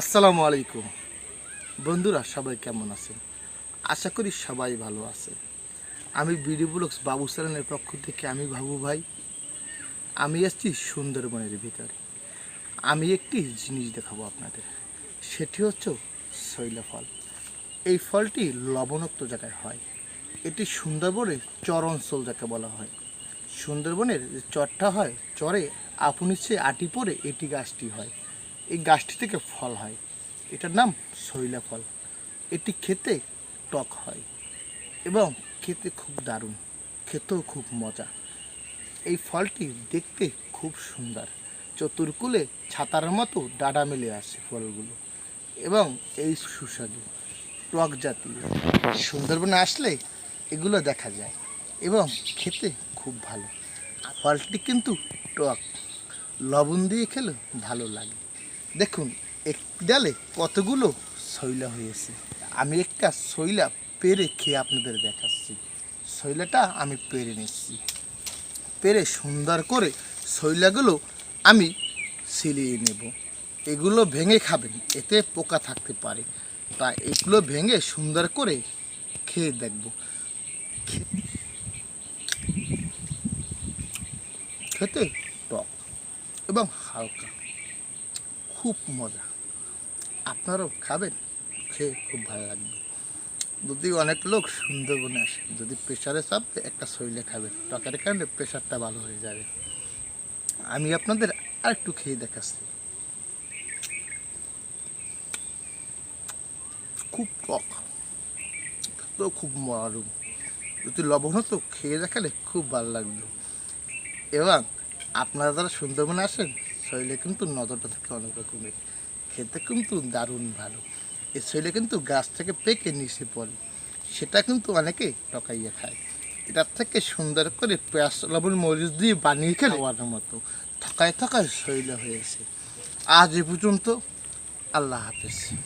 আসসালামু আলাইকুম। বন্ধুরা, সবাই কেমন আছেন? আশা করি সবাই ভালো আছে আমি বিডি ব্লগস বাবু সালানের পক্ষ থেকে আমি বাবু ভাই। আমি এসেছি সুন্দরবনের ভিতরে। আমি একটি জিনিস দেখাবো আপনাদের। সেটি হচ্ছে শৈলা ফল। এই ফলটি লবণাক্ত জায়গায় হয়। এটি সুন্দরবনের চর অঞ্চল যাকে বলা হয়। সুন্দরবনের যে চরটা হয়, চরে আপনি সে আটি পরে এটি গাছটি হয়। এই গাছটি থেকে ফল হয়। এটার নাম শৈলা ফল। এটি খেতে টক হয় এবং খেতে খুব দারুণ, খেতেও খুব মজা। এই ফলটি দেখতে খুব সুন্দর। চতুর্কুলে ছাতার মতো ডাডা মেলে আসে ফলগুলো এবং এই সুস্বাদু, টক জাতীয়। সুন্দরবনে আসলে এগুলো দেখা যায় এবং খেতে খুব ভালো। ফলটি কিন্তু টক। লবণ দিয়ে খেলে ভালো লাগে। দেখুন, এক ডালে কতগুলো শৈলা হয়েছে। আমি একটা শৈলা পেরে খেয়ে আপনাদের দেখাচ্ছি। শৈলাটা আমি পেরে নিচ্ছি। পেরে সুন্দর করে শৈলাগুলো আমি সিলিয়ে নেব। এগুলো ভেঙে খাবেন, এতে পোকা থাকতে পারে। তা এগুলো ভেঙে সুন্দর করে খেয়ে দেখব। খেতে টক এবং হালকা। খুব মজা। আপনারাও খাবেন, খেয়ে খুব ভালো লাগবে। যদি অনেক লোক সুন্দরবনে আসে, যদি প্রেশারে চাপবে একটা শরীরে খাবেন টকের কারণে প্রেশারটা ভালো হয়ে যাবে। আমি আপনাদের আর একটু খেয়ে দেখাচ্ছি। খুব টক তো খুব মরম। যদি লবণ হতো, খেয়ে দেখালে খুব ভালো লাগতো। এবং আপনারা যারা সুন্দরবনে আসেন শরীরে কিন্তু নজরটা থাকে অনেক রকমের। খেতে কিন্তু দারুণ ভালো। এই শরীরে কিন্তু গাছ থেকে পেকে নিচে পড়ে। সেটা কিন্তু অনেকে টকাইয়ে খায়। এটার থেকে সুন্দর করে পেঁয়াজ লবণ মরিচ দিয়ে বানিয়ে খেলে খাওয়ার মতো। থকায় থকায় শৈল হয়েছে আজ এ পর্যন্ত আল্লাহ হাফেজ।